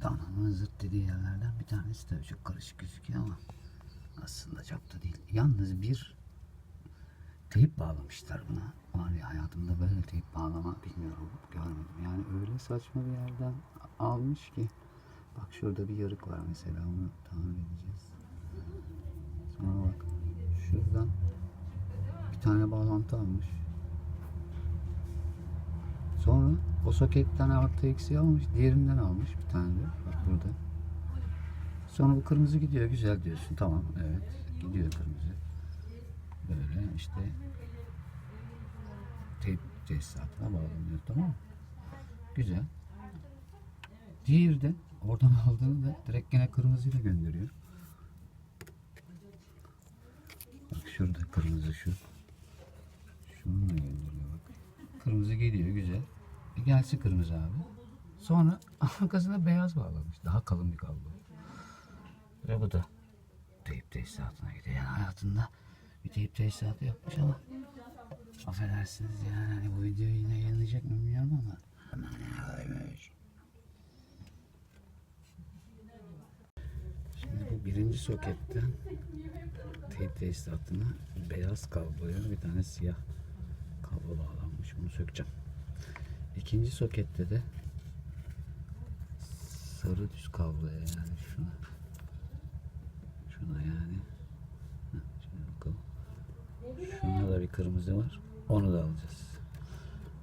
Tamamın zıt dediği yerlerden bir tanesi tabii çok karışık gözüküyor ama aslında çok da değil. Yalnız bir teyip bağlamışlar buna. Var ya hayatımda böyle teyip bağlama bilmiyorum görmedim. Yani öyle saçma bir yerden almış ki. Bak şurada bir yarık var mesela onu tamir edeceğiz. Sonra bak şuradan bir tane bağlantı almış. Sonra o soketten artı eksi almış. Diğerinden almış bir tane de. Bak burada. Sonra bu kırmızı gidiyor. Güzel diyorsun. Tamam. Evet. Gidiyor kırmızı. Böyle işte teyp tesisatına bağlanıyor. Tamam? Güzel. Diğeri de oradan aldığını da direkt gene kırmızıyla gönderiyor. Bak şurada kırmızı şu. Şununla gönderiyor bak. Kırmızı geliyor güzel. Gelsin kırmızı abi. Sonra arkasına beyaz bağlamış. Daha kalın bir kablo. Ve bu da teyip tesisatına gidiyor. Yani hayatında bir teyip tesisatı yapmış ama affedersiniz yani hani bu video yine yayınlayacak mı bilmiyorum ama aman yağlaymış. Şimdi bu birinci soketten teyip tesisatına beyaz kabloya bir tane siyah kablo bağlanmış. Bunu sökeceğim. İkinci sokette de sarı düz kabloya yani şuna şuna yani şuna bakalım. Şunda da bir kırmızı var. Onu da alacağız.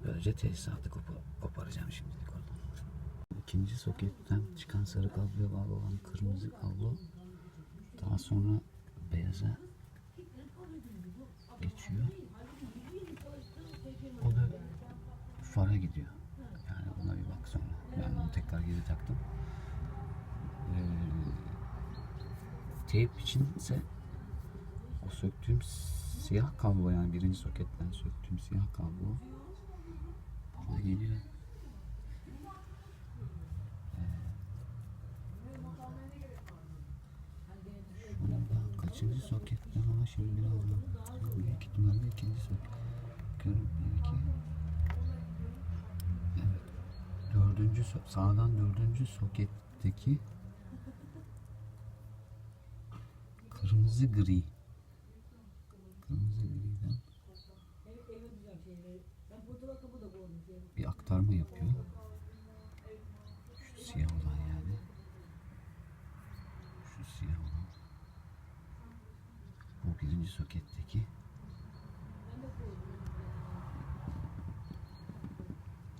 Böylece tesisatı kopa- koparacağım oradan. İkinci soketten çıkan sarı kabloya bağlı olan kırmızı kablo daha sonra beyaza geçiyor. O da fara gidiyor. Yani ona bir bak sonra. Ben bunu tekrar geri taktım. Ee, teyp için ise o söktüğüm siyah kablo yani birinci soketten söktüğüm siyah kablo burada geliyor. Şurada kaçıncı soketten ama şimdi biraz daha büyük ihtimalle ikinci soket. Bakıyorum bir iki. Evet. Dördüncü sağdan dördüncü soketteki kırmızı gri. Kırmızı griden bir aktarma yapıyor. Şu siyah olan yani. Şu siyah olan. Bu birinci soketteki.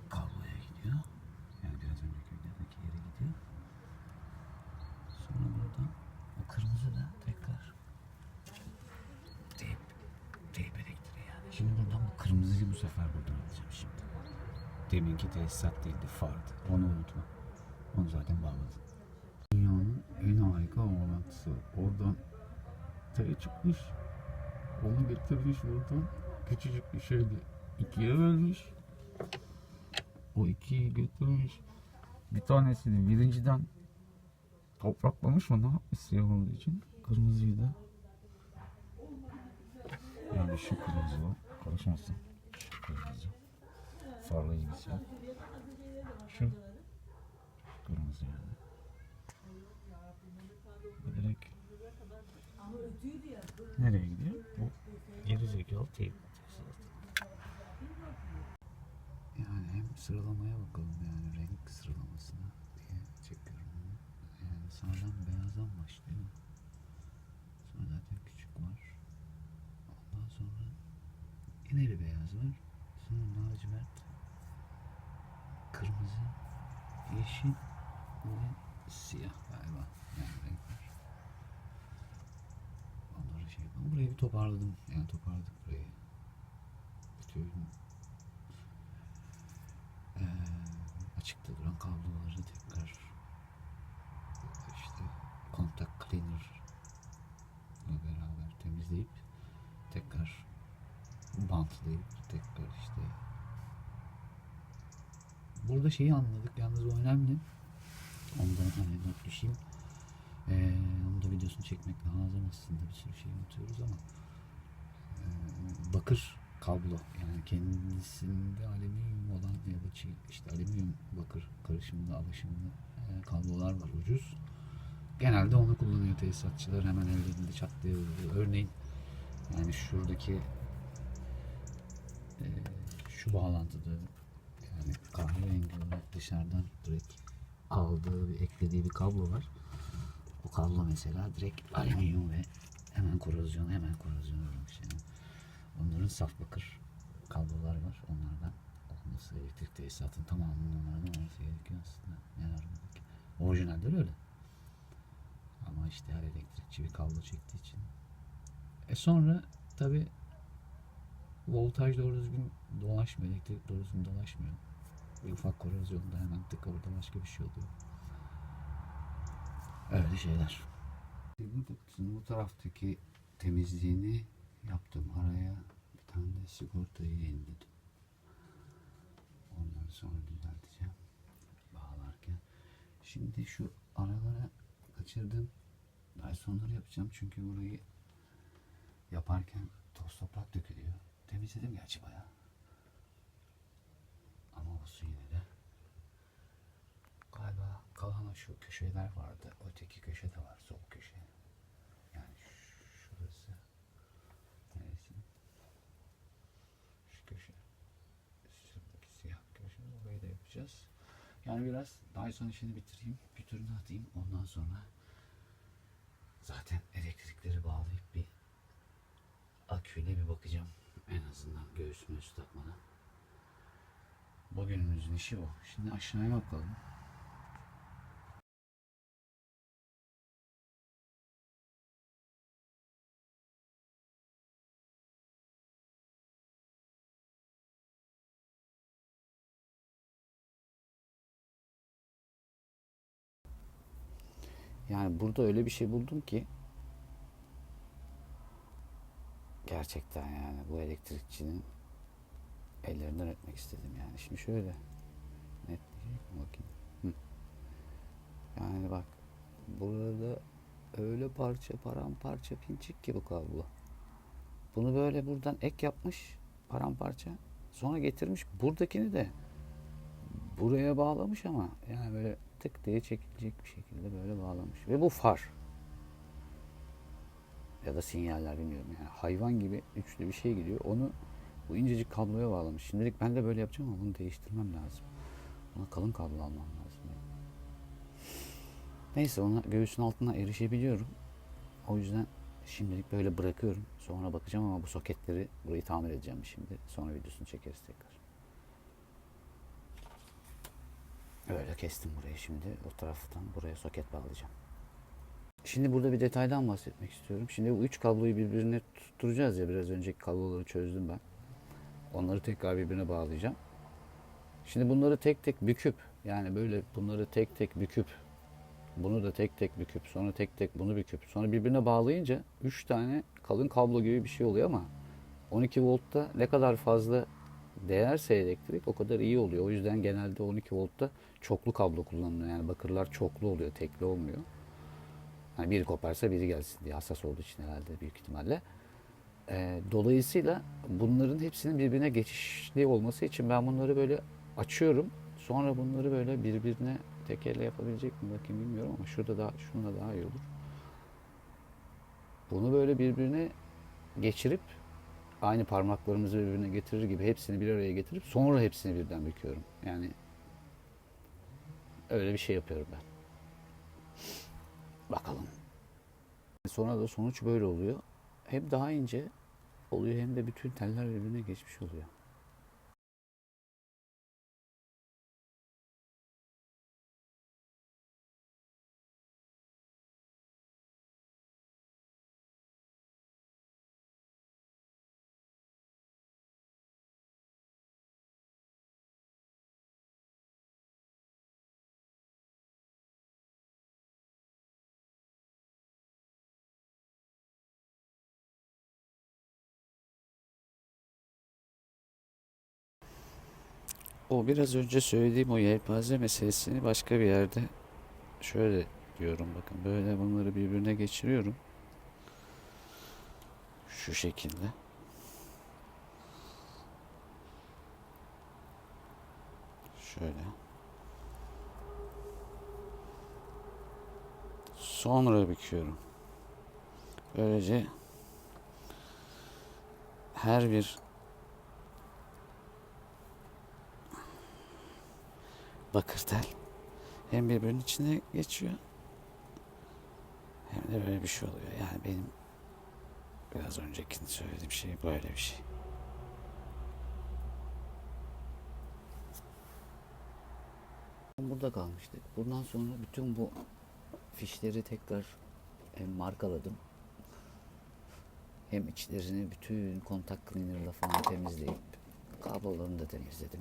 kabloya gidiyor. Yani biraz önceki videodaki yere gidiyor. Sonra buradan o kırmızı da tekrar teyp, teyp elektriği yani. Şimdi buradan bu kırmızıyı bu sefer buradan alacağım şimdi. Deminki tesisat değildi, fardı. Onu unutma. Onu zaten bağladım. Dünyanın en harika bağlantısı. Oradan T çıkmış. Onu getirmiş buradan. Küçücük bir şeydi. ikiye bölmüş. O ikiyi götürmüş. Bir tanesini birinciden topraklamış mı ne yapmış siyah olduğu için. Kırmızıyı da yani şu kırmızı o. Karışmasın. Şu kırmızı. Farla ilgisi. Şu kırmızı yani. Bu direkt nereye gidiyor? Bu geri zekalı teyp. Yani hem sıralamaya bakalım yani renk sıralamasına diye çekiyorum onu. Yani sağdan beyazdan başlıyor. Sonra zaten küçük var. Ondan sonra yine bir beyaz var. Sonra lacivert, kırmızı, yeşil ve siyah galiba. Yani renkler. Onları şey yapalım. Burayı bir toparladım. Yani toparladık burayı. Bütün ee, açıkta duran kabloları tekrar işte kontak cleaner ile beraber temizleyip tekrar bantlayıp tekrar işte burada şeyi anladık yalnız o önemli. Ondan hani not düşeyim ee, onun da videosunu çekmek lazım aslında. Bir sürü şey unutuyoruz ama ee, bakır kablo. Yani kendisinde alüminyum olan ya da çi- işte alüminyum bakır karışımında alaşımlı e, kablolar var ucuz. Genelde onu kullanıyor tesisatçılar. Hemen ellerinde çat diye oluyor. Örneğin yani şuradaki e, şu bağlantıda yani kahverengi dışarıdan direkt aldığı ve eklediği bir kablo var. O kablo mesela direkt alüminyum ve hemen korozyon hemen korozyon olmuş yani. Onların saf bakır kablolar var. Onlardan olması elektrik tesisatın tamamının onlardan olması gerekiyor aslında. Yani. Orijinalleri öyle. Ama işte her elektrikçi bir kablo çektiği için. E sonra tabi voltaj doğru düzgün dolaşmıyor. Elektrik doğru düzgün dolaşmıyor. Bir ufak korozyonda hemen tık orada başka bir şey oluyor. Öyle şeyler. Bu, bu taraftaki temizliğini yaptım. Araya bir tane de sigortayı yeniledim. Ondan sonra düzelteceğim. Bağlarken. Şimdi şu aralara kaçırdım. Daha sonları yapacağım çünkü burayı yaparken toz toprak dökülüyor. Temizledim gerçi bayağı. Olsun yine de. Galiba kalan şu köşeler vardı. Öteki köşe de var. Sol köşe. Yani şurası. Neresi? Şu köşe. Şuradaki siyah köşe. Orayı da yapacağız. Yani biraz Dyson işini bitireyim. Turunu atayım. Ondan sonra zaten elektrikleri bağlayıp bir aküyle bir bakacağım. En azından göğsüme üst takmadan. Bugünümüzün işi bu. Şimdi aşağıya bakalım. Yani burada öyle bir şey buldum ki gerçekten yani bu elektrikçinin ellerinden öpmek istedim yani. Şimdi şöyle net diyecek bakayım. Hı. Yani bak burada öyle parça paramparça pinçik ki bu kablo. Bunu böyle buradan ek yapmış paramparça. Sonra getirmiş buradakini de buraya bağlamış ama yani böyle tık diye çekilecek bir şekilde böyle bağlamış. Ve bu far. Ya da sinyaller bilmiyorum yani. Hayvan gibi üçlü bir şey gidiyor. Onu bu incecik kabloya bağlamış. Şimdilik ben de böyle yapacağım ama bunu değiştirmem lazım. Buna kalın kablo almam lazım. yani. Neyse ona göğsün altına erişebiliyorum. O yüzden şimdilik böyle bırakıyorum. Sonra bakacağım ama bu soketleri burayı tamir edeceğim şimdi. Sonra videosunu çekeriz tekrar. Öyle kestim burayı şimdi. O taraftan buraya soket bağlayacağım. Şimdi burada bir detaydan bahsetmek istiyorum. Şimdi bu üç kabloyu birbirine tutturacağız ya. Biraz önceki kabloları çözdüm ben. Onları tekrar birbirine bağlayacağım. Şimdi bunları tek tek büküp yani böyle bunları tek tek büküp bunu da tek tek büküp sonra tek tek bunu büküp sonra birbirine bağlayınca 3 tane kalın kablo gibi bir şey oluyor ama 12 voltta ne kadar fazla değerse elektrik o kadar iyi oluyor. O yüzden genelde 12 voltta çoklu kablo kullanılıyor. Yani bakırlar çoklu oluyor, tekli olmuyor. Yani biri koparsa biri gelsin diye hassas olduğu için herhalde büyük ihtimalle. Ee, dolayısıyla bunların hepsinin birbirine geçişli olması için ben bunları böyle açıyorum. Sonra bunları böyle birbirine tek elle yapabilecek mi bakayım bilmiyorum ama şurada daha şununla daha iyi olur. Bunu böyle birbirine geçirip aynı parmaklarımızı birbirine getirir gibi hepsini bir araya getirip sonra hepsini birden büküyorum. Yani öyle bir şey yapıyorum ben. Bakalım. Sonra da sonuç böyle oluyor. Hem daha ince oluyor hem de bütün teller birbirine geçmiş oluyor. O biraz önce söylediğim o yelpaze meselesini başka bir yerde şöyle diyorum bakın böyle bunları birbirine geçiriyorum. Şu şekilde. Şöyle. Sonra büküyorum. Böylece her bir bakır tel hem birbirinin içine geçiyor hem de böyle bir şey oluyor. Yani benim biraz önceki söylediğim şey böyle bir şey. Burada kalmıştık. Bundan sonra bütün bu fişleri tekrar hem markaladım. Hem içlerini bütün kontak cleaner'la falan temizleyip kablolarını da temizledim.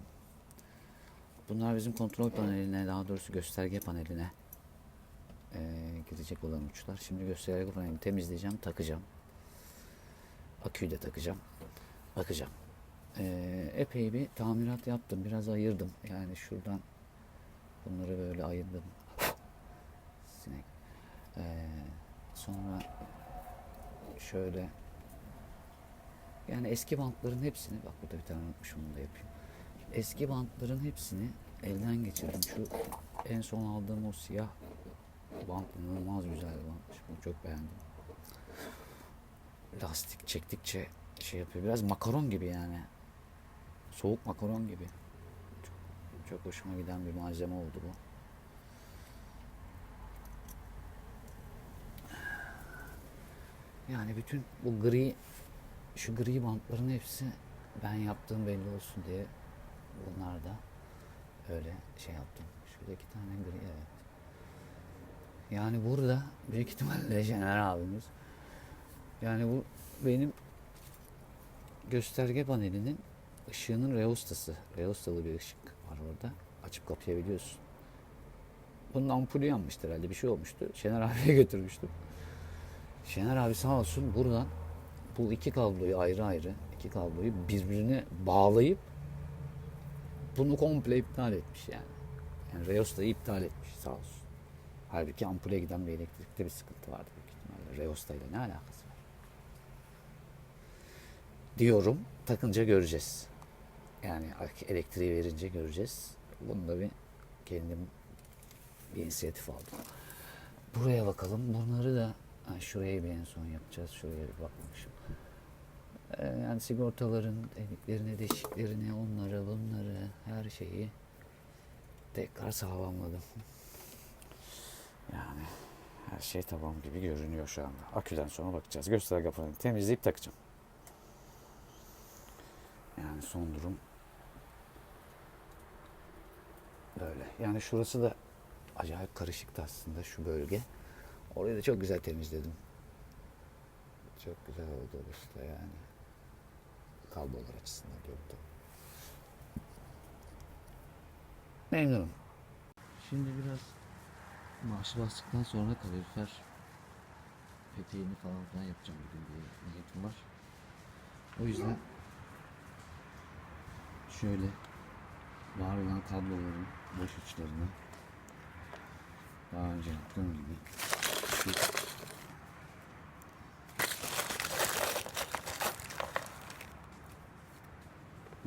Bunlar bizim kontrol paneline, daha doğrusu gösterge paneline eee gidecek olan uçlar. Şimdi gösterge panelini temizleyeceğim, takacağım. Aküyü de takacağım. Bakacağım. Eee, epey bir tamirat yaptım. Biraz ayırdım. Yani şuradan bunları böyle ayırdım. Sinek. Eee, sonra şöyle yani eski bantların hepsini bak burada bir tane unutmuşum bunu da yapayım. Eski bantların hepsini elden geçirdim. Şu en son aldığım o siyah bant inanılmaz güzel bantmış. Bunu çok beğendim. Lastik çektikçe şey yapıyor. Biraz makaron gibi yani. Soğuk makaron gibi. Çok, çok hoşuma giden bir malzeme oldu bu. Yani bütün bu gri şu gri bantların hepsi ben yaptığım belli olsun diye bunlar da öyle şey yaptım. Şurada iki tane gri evet. Yani burada büyük ihtimalle Şener abimiz yani bu benim gösterge panelinin ışığının reostası. Reostalı bir ışık var orada. Açıp kapayabiliyorsun. Bunun ampulü yanmıştı herhalde. Bir şey olmuştu. Şener abiye götürmüştüm. Şener abi sağ olsun buradan bu iki kabloyu ayrı ayrı iki kabloyu birbirine bağlayıp bunu komple iptal etmiş yani. Yani Reosta'yı iptal etmiş sağ olsun. Halbuki ampule giden bir elektrikte bir sıkıntı vardı büyük ihtimalle. Reosta ile ne alakası var? Diyorum. Takınca göreceğiz. Yani elektriği verince göreceğiz. Bunu da bir kendim bir inisiyatif aldım. Buraya bakalım. Bunları da şuraya bir en son yapacağız. Şuraya bir bakmışım. Ee, yani sigortaların deliklerine, deşiklerine, onları, bunları, her şeyi tekrar sağlamladım. Yani her şey tamam gibi görünüyor şu anda. Aküden sonra bakacağız. Gösterge panelini temizleyip takacağım. Yani son durum böyle. Yani şurası da acayip karışıktı aslında şu bölge. Orayı da çok güzel temizledim. Çok güzel oldu da yani. Kablolar açısından diyorum. Memnunum. Şimdi biraz maaşı bastıktan sonra kalorifer peteğini falan filan yapacağım bugün bir niyetim var. O yüzden şöyle var olan kabloların boş uçlarını daha önce yaptığım gibi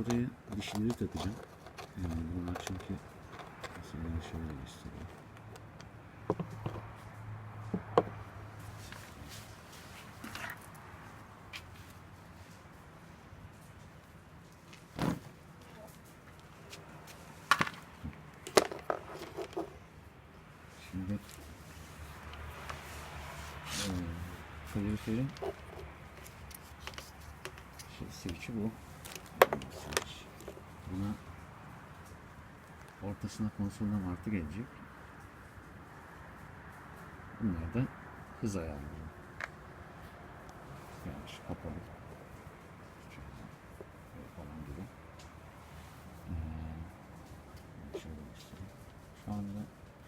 buraya dişleri takacağım. Yani bunlar çünkü mesela şöyle göstereyim. Şimdi eee kaloriferin şey, switch'i bu. Switch. Buna ortasına martı gelecek. Bunlar da hız ayarları. Yani şu kapalı. Falan gibi. Ee, şöyle göstereyim. Şu anda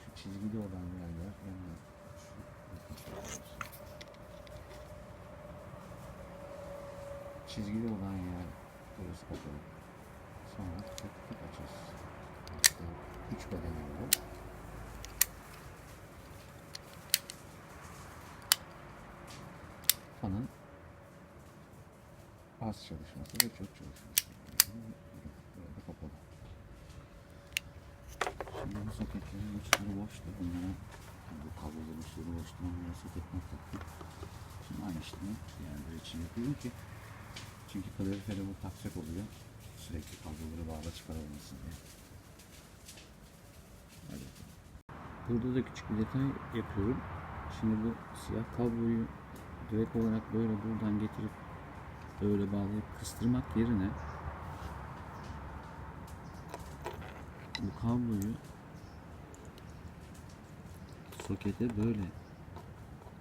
şu çizgili olan yerler yani çizgili olan yer burası kapalı. Sonra tık tık açacağız. İşte üç beden var. Fanın az çalışması ve çok çalışması. Burada kapalı. Şimdi bu soketlerin uçları boştu. Bunlara bu kabloların uçları çalıştım. Onlara soketmek taktım. Şimdi aynı işlemi diğerleri için yapıyorum ki çünkü kalorifere bu takacak oluyor. Sürekli kabloları bağla çıkarılmasın diye. Hadi bakalım. Burada da küçük bir detay yapıyorum. Şimdi bu siyah kabloyu direkt olarak böyle buradan getirip böyle bağlayıp kıstırmak yerine bu kabloyu sokete böyle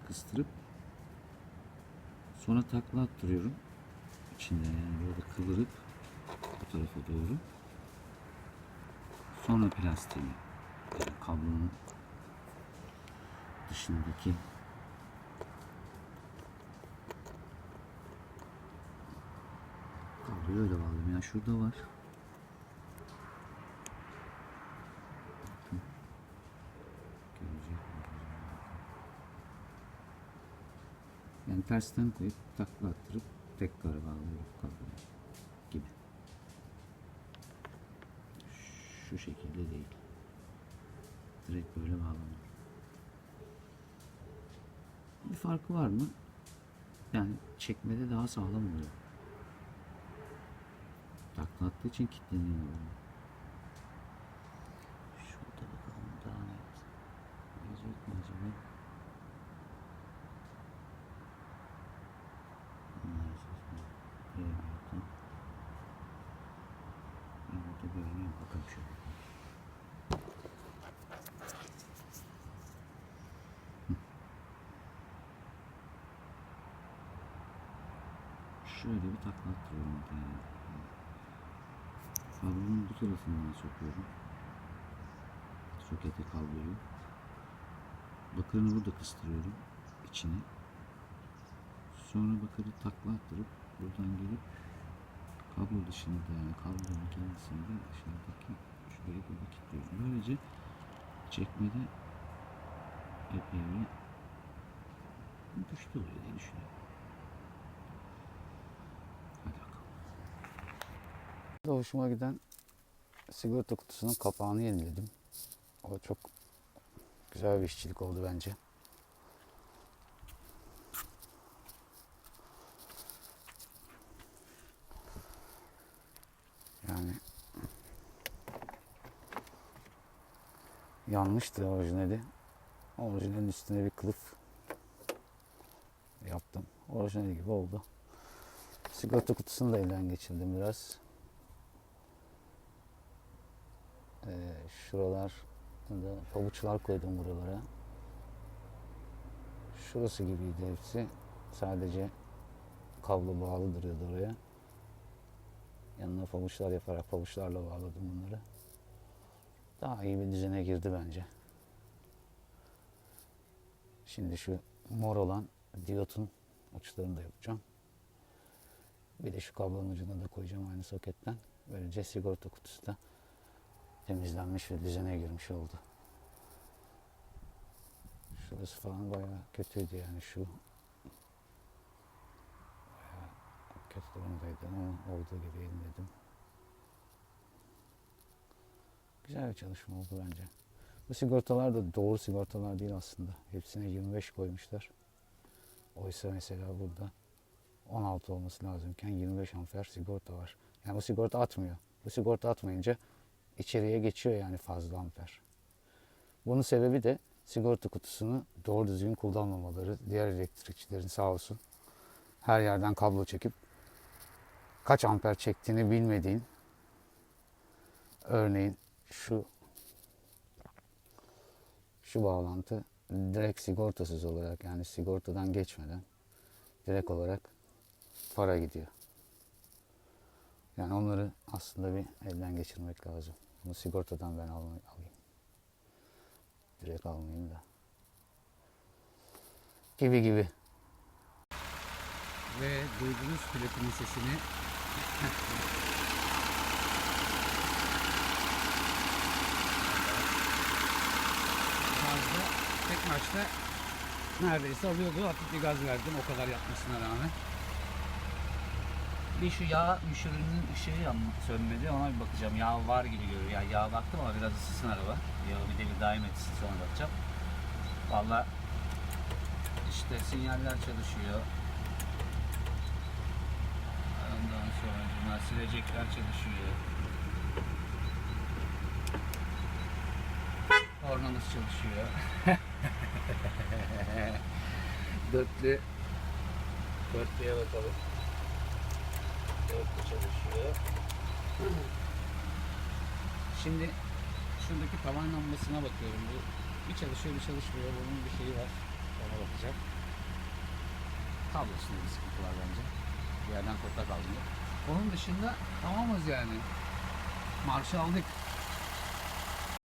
kıstırıp sonra takla attırıyorum içinde yani böyle kıvırıp bu tarafa doğru sonra plastiği kablonun dışındaki kabloyu öyle bağladım yani şurada var? Yani tersten koyup takla attırıp tekrar bağlıyorum kabloyu gibi. Şu şekilde değil. Direkt böyle bağlanıyor. Bir farkı var mı? Yani çekmede daha sağlam oluyor. Takla attığı için kilitleniyor. Şurada bakalım daha net. Gelecek mi acaba? Maalesef bu göremiyorum. Ben burada görünüyor. Bakalım şöyle. Hı. Şöyle bir takla attırıyorum yani. Kablonun bu tarafından sokuyorum. Sokete kabloyu. Bakırını burada kıstırıyorum içine. Sonra bakırı takla attırıp buradan gelip kablo dışında yani kablonun kendisinde dışarıdaki şurayı burada kilitliyorum. Böylece çekmede epey bir güçlü oluyor diye düşünüyorum. Hadi bakalım. Da hoşuma giden sigorta kutusunun kapağını yeniledim. O çok güzel bir işçilik oldu bence. Yani yanlıştı orijinali. Orijinalin üstüne bir kılıf yaptım. Orijinali gibi oldu. Sigorta kutusunu da elden geçirdim biraz. Ee, şuralar da pabuçlar koydum buralara. Şurası gibiydi hepsi. Sadece kablo bağlı duruyordu oraya. Yanına pabuçlar yaparak pabuçlarla bağladım bunları. Daha iyi bir düzene girdi bence. Şimdi şu mor olan diyotun uçlarını da yapacağım. Bir de şu kablonun ucuna da koyacağım aynı soketten. Böylece sigorta kutusu da temizlenmiş ve düzene girmiş oldu. Şurası falan bayağı kötüydü yani şu bayağı kötü durumdaydı ama olduğu gibi yeniledim. Güzel bir çalışma oldu bence. Bu sigortalar da doğru sigortalar değil aslında. Hepsine 25 koymuşlar. Oysa mesela burada 16 olması lazımken 25 amper sigorta var. Yani bu sigorta atmıyor. Bu sigorta atmayınca içeriye geçiyor yani fazla amper. Bunun sebebi de sigorta kutusunu doğru düzgün kullanmamaları. Diğer elektrikçilerin sağ olsun her yerden kablo çekip kaç amper çektiğini bilmediğin örneğin şu şu bağlantı direkt sigortasız olarak yani sigortadan geçmeden direkt olarak para gidiyor. Yani onları aslında bir elden geçirmek lazım. Bunu sigortadan ben alayım. Direkt almayayım da. Gibi gibi. Ve duydunuz pilotunun sesini. Gazda tek maçta neredeyse alıyordu. Hafif bir gaz verdim o kadar yapmasına rağmen. Bir şu yağ müşürünün ışığı yanma, sönmedi ona bir bakacağım. Yağ var gibi görünüyor. Yani yağ baktım ama biraz ısısın araba. Yağı bir devir daim etsin sonra bakacağım. Valla işte sinyaller çalışıyor. Ondan sonra silecekler çalışıyor. Kornamız çalışıyor. Dörtlü. Dörtlüye bakalım. Şimdi şuradaki tavan lambasına bakıyorum. Bu bir çalışıyor bir çalışmıyor. Bunun bir şeyi var. Ona bakacağım. Kablosunda bir sıkıntı var bence. Bir yerden kopya kaldı. Onun dışında tamamız yani. Marşı aldık.